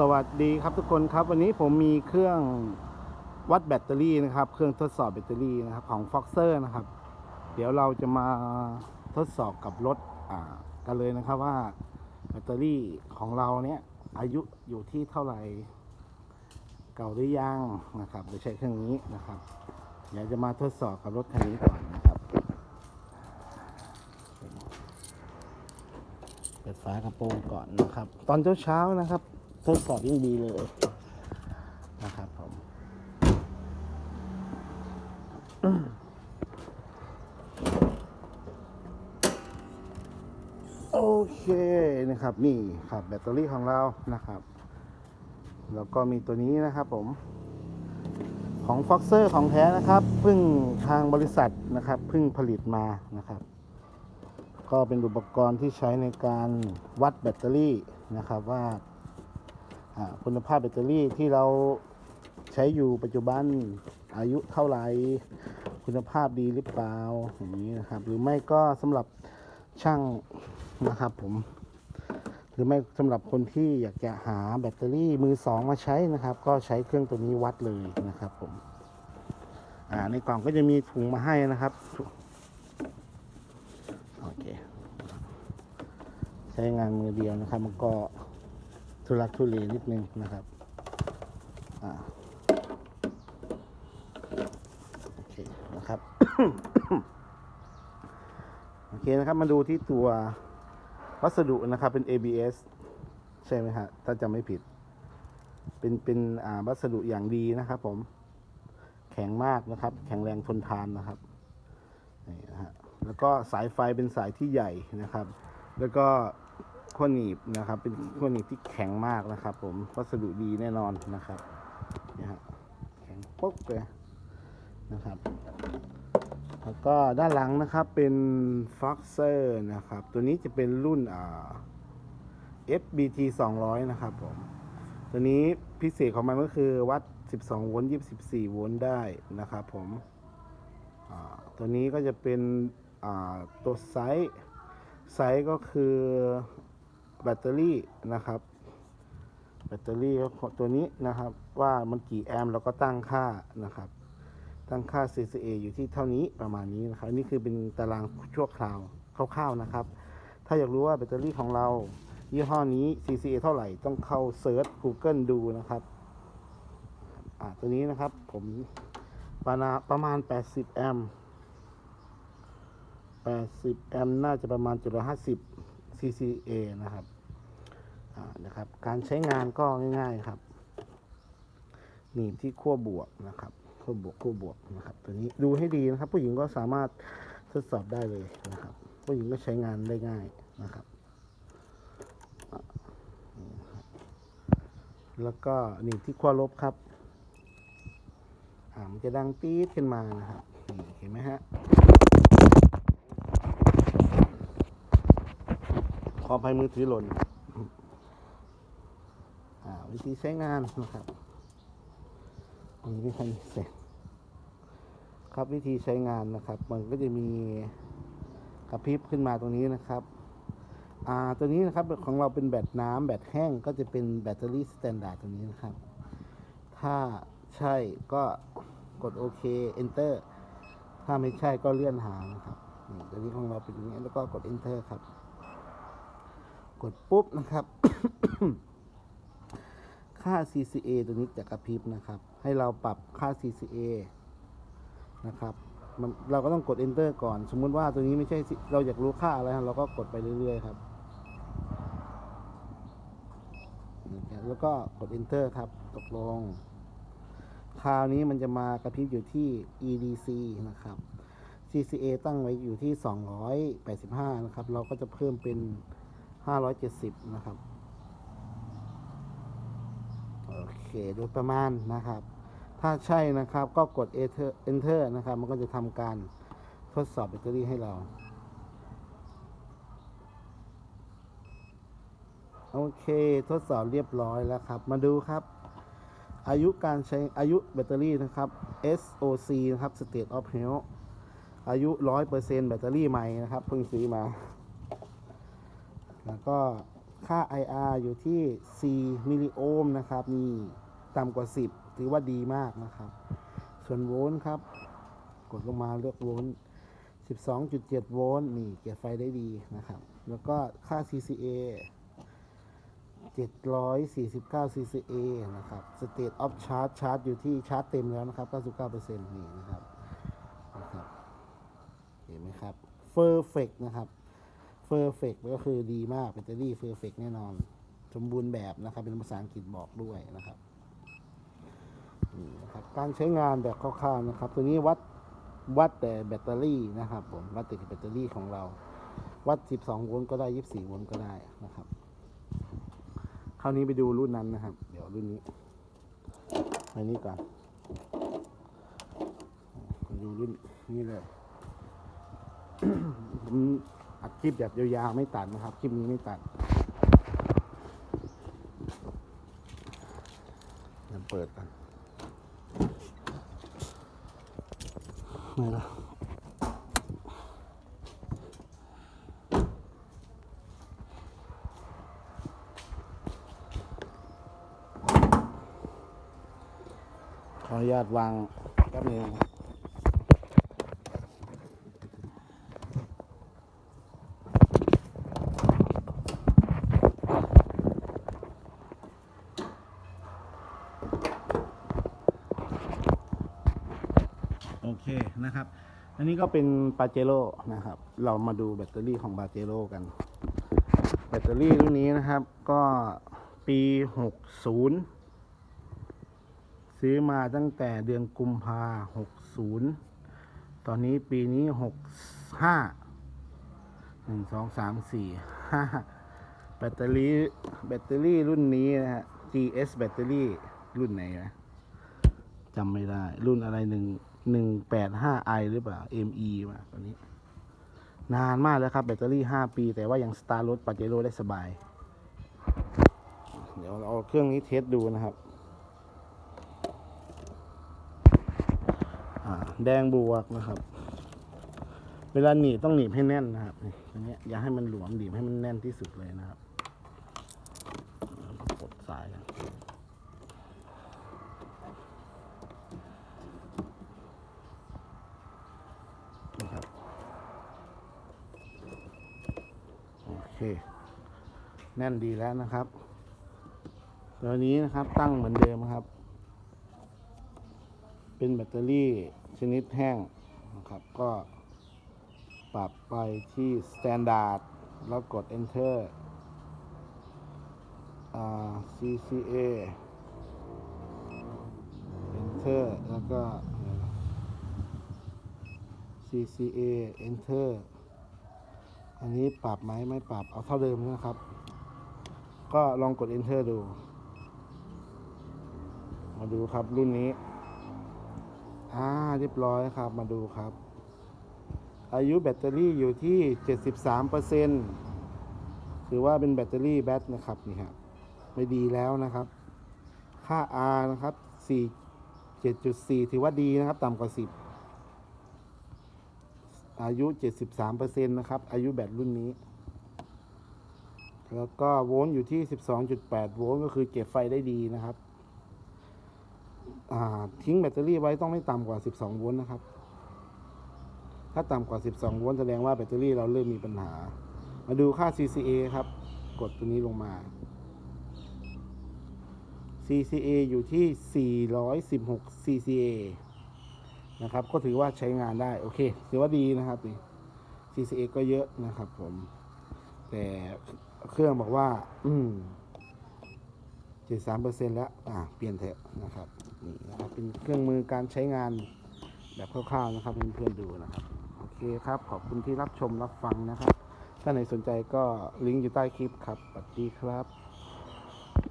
สวัสดีครับทุกคนครับวันนี้ผมมีเครื่องวัดแบตเตอรี่นะครับ เครื่องทดสอบแบตเตอรี่นะครับของ Foxer นะครับ เดี๋ยวเราจะมาทดสอบกับรถอ่ากันเลยนะครับว่าแบตเตอรี่ของเราเนี่ยอายุอยู่ที่เท่าไหร่ เก่าหรือยังนะครับโดยใช้เครื่องนี้นะครับเดี๋ยวจะมาทดสอบกับรถคันนี้ก่อนนะครับเปิดฝากระโปรงก่อนนะครับ ตอนเช้าๆนะครับ ทดสอบยิ่งดีเลยนะครับผมโอเคนะครับนี่ครับแบตเตอรี่ของเรานะครับ แล้วก็มีตัวนี้นะครับผม ของ Foxer ของแท้นะครับเพิ่งทางบริษัทนะครับเพิ่งผลิตมานะครับ ก็เป็นอุปกรณ์ที่ใช้ในการวัดแบตเตอรี่นะครับว่า คุณภาพแบตเตอรี่ที่เราใช้อยู่ปัจจุบันอายุเท่าไหร่คุณภาพดีหรือเปล่าอย่างนี้นะครับ หรือไม่ก็สำหรับช่างนะครับผม หรือไม่สำหรับคนที่อยากจะหาแบตเตอรี่มือสองมาใช้นะครับ ก็ใช้เครื่องตัวนี้วัดเลยนะครับผมอ่าในกล่องก็จะมีถุงมาให้นะครับโอเคใช้งานมือเดียวนะครับ มันก็ ทุลักทุเลนิดนึงนะครับอ่าโอเคนะครับโอเคนะครับมาดูที่ตัววัสดุนะครับเป็น ABS ใช่ไหมฮะถ้าจำไม่ผิด เป็นเป็นอ่าวัสดุอย่างดีนะครับ ผมแข็งมากนะครับ แข็งแรงทนทานนะครับนี่นะฮะแล้วก็สายไฟเป็นสายที่ใหญ่นะครับ แล้วก็ ขั้วหนีบนะครับ เป็นขั้วหนีบที่แข็งมากนะครับ ผมวัสดุดีแน่นอนนะครับนี่ฮะแข็งปุ๊บเลยนะครับ แล้วก็ด้านหลังนะครับเป็น Foxer นะครับ ตัวนี้จะเป็นรุ่นอ่า FBT 200 นะครับผมตัวนี้พิเศษของมันก็คือวัด 12 โวลต์ 24 โวลต์ได้นะครับผมตัวนี้ก็จะเป็นตัวไซส์ไซส์ก็คือ แบตเตอรี่นะครับ แบตเตอรี่ตัวนี้นะครับ ว่ามันกี่แอมป์เราก็ตั้งค่านะครับ ตั้งค่า CCA อยู่ที่เท่านี้ประมาณนี้นะครับนี่คือเป็นตารางชั่วคราวคร่าวๆนะครับ ถ้าอยากรู้ว่าแบตเตอรี่ของเรายี่ห้อนี้ CCA เท่าไหร่ต้องเข้าเซิร์ช Google ดูนะครับอ่าตัวนี้นะครับผมประมาณประมาณ 80 แอมป์80 แอมป์น่าจะประมาณ 750 CCA นะครับ นะครับ การใช้งานก็ง่าย ๆครับหนีบที่ขั้วบวกนะครับขั้วบวกขั้วบวกนะครับตัวนี้ดูให้ดีนะครับ ผู้หญิงก็สามารถทดสอบได้เลยนะครับ ผู้หญิงก็ใช้งานได้ง่ายนะครับ แล้วก็หนีบที่ขั้วลบครับอ่ามันจะดังตี๊ดขึ้นมานะครับเห็นไหมฮะขอภัยมือถือหล่น วิธีใช้งานนะครับอันนี้ไม่ค่อยเสร็จครับวิธีใช้งานนะครับ มันก็จะมีกระพริบขึ้นมาตรงนี้นะครับอ่าตัวนี้นะครับของเราเป็นแบตน้ำแบตแห้งก็จะเป็นแบตเตอรี่สแตนดาร์ดตัวนี้นะครับ ถ้าใช่ก็กดโอเค enter ถ้าไม่ใช่ก็เลื่อนหานะครับตัวนี้ของเราเป็นอย่างนี้แล้วก็กด enter ครับ กดปุ๊บนะครับ ค่า CCA ตัวนี้จะกระพริบนะครับ ให้เราปรับค่า CCA นะครับมันเราก็ต้องกด enter ก่อน สมมุติว่าตัวนี้ไม่ใช่เราอยากรู้ค่าอะไรเราก็กดไปเรื่อยๆครับนี่ครับแล้วก็กด enter ครับตกลง คราวนี้มันจะมากระพริบอยู่ที่ EDC นะครับ CCA ตั้งไว้อยู่ที่ 285 นะครับ เราก็จะเพิ่มเป็น 570 นะครับ โอเคโดยประมาณนะครับ ถ้าใช่นะครับก็กด enter นะครับ มันก็จะทำการทดสอบแบตเตอรี่ให้เรา โอเคทดสอบเรียบร้อยแล้วครับ มาดูครับ อายุการใช้อายุแบตเตอรี่นะครับ SOC นะครับ State of Health อายุ 100%แบตเตอรี่ใหม่นะครับ เพิ่งซื้อมา แล้วก็ ค่า IR อยู่ที่ 4 มิลลิโอห์มนะครับนี่ต่ำกว่า 10 ถือว่าดีมากนะครับ ส่วนโวลต์ครับ กดลงมาเลือกโวลต์12.7 โวลต์นี่เก็บไฟได้ดีนะครับ แล้วก็ค่า CCA 749 CCA นะครับ State of Charge ชาร์จอยู่ที่ชาร์จเต็มแล้วนะครับ 99%นี่นะครับนะครับ เห็นไหมครับ Perfect นะครับ Perfect ก็คือดีมากแบตเตอรี่ Perfect แน่นอน สมบูรณ์แบบนะครับ เป็นภาษาอังกฤษบอกด้วยนะครับนี่นะครับการใช้งานแบบคร่าวๆนะครับ ตัวนี้วัดวัดแต่แบตเตอรี่นะครับผมวัดแต่แบตเตอรี่ของเรา วัด 12 โวลต์ก็ได้ 24 โวลต์ก็ได้นะครับคราวนี้ไปดูรุ่นนั้นนะครับ เดี๋ยวรุ่นนี้ไปนี้ก่อนดูรุ่นนี้เลยผม อัดคลิปแบบยาวๆไม่ตัดนะครับ คลิปนี้ไม่ตัดเดี๋ยวเปิดกันไม่ละขออนุญาตวางแป๊บนึงนะครับ โอเคนะครับ อันนี้ก็เป็นปาเจโร่นะครับ เรามาดูแบตเตอรี่ของปาเจโร่กัน แบตเตอรี่รุ่นนี้นะครับ ก็ปี 60 ซื้อมาตั้งแต่เดือนกุมภา60 ตอนนี้ปีนี้ 65 1 2 3 4 5 แบตเตอรี่แบตเตอรี่รุ่นนี้นะฮะ GS แบตเตอรี่รุ่นไหนนะจำไม่ได้รุ่นอะไรหนึ่ง หนึ่งแปดห้าไอหรือเปล่า ME มาตอนนี้ นานมากแล้วครับ แบตเตอรี่ห้าปี แต่ว่ายังสตาร์รถปาเจโร่ได้สบาย เดี๋ยวเราเอาเครื่องนี้เทสดูนะครับแดงบวกนะครับ เวลาหนีบต้องหนีบให้แน่นนะครับตรงนี้อย่าให้มันหลวมหนีบให้มันแน่นที่สุดเลยนะครับกดสายกัน นะครับ โอเค แน่นดีแล้วนะครับตัวนี้นะครับตั้งเหมือนเดิมครับ เป็นแบตเตอรี่ชนิดแห้งนะครับ ก็ปรับไปที่ Standard แล้วกด Enter อ่า CCA Enter แล้วก็ CCA Enter อันนี้ปรับไหมไม่ปรับเอาเท่าเดิมนะครับ ก็ลองกด Enter ดู มาดูครับรุ่นนี้ อ่าเรียบร้อยครับ มาดูครับ อายุแบตเตอรี่อยู่ที่ 73%ถือว่าเป็นแบตเตอรี่แบตนะครับนี่ครับไม่ดีแล้วนะครับ ค่า R นะครับ 4 7.4 ถือว่าดีนะครับ ต่ำกว่า 10 อายุ 73%นะครับ อายุแบตรุ่นนี้ แล้วก็โวลต์อยู่ที่ 12.8 โวลต์ก็คือเก็บไฟได้ดีนะครับทิ้งแบตเตอรี่ไว้ต้องไม่ต่ำกว่า 12 โวลต์นะครับ ถ้าต่ำกว่า 12 โวลต์แสดงว่าแบตเตอรี่เราเริ่มมีปัญหา มาดูค่า CCA ครับ กดตัวนี้ลงมา CCA อยู่ที่ 416 CCA นะครับ ก็ถือว่าใช้งานได้ โอเค ถือว่าดีนะครับนี่ CCA ก็เยอะนะครับผม แต่ เครื่องบอกว่า อืม73%แล้ว อ่า เปลี่ยนเถอะนะครับ นี่นะครับ เป็นเครื่องมือการใช้งานแบบคร่าวๆนะครับให้เพื่อนๆดูนะครับ โอเคครับ ขอบคุณที่รับชมรับฟังนะครับ ถ้าไหนสนใจก็ลิงก์อยู่ใต้คลิปครับ สวัสดีครับ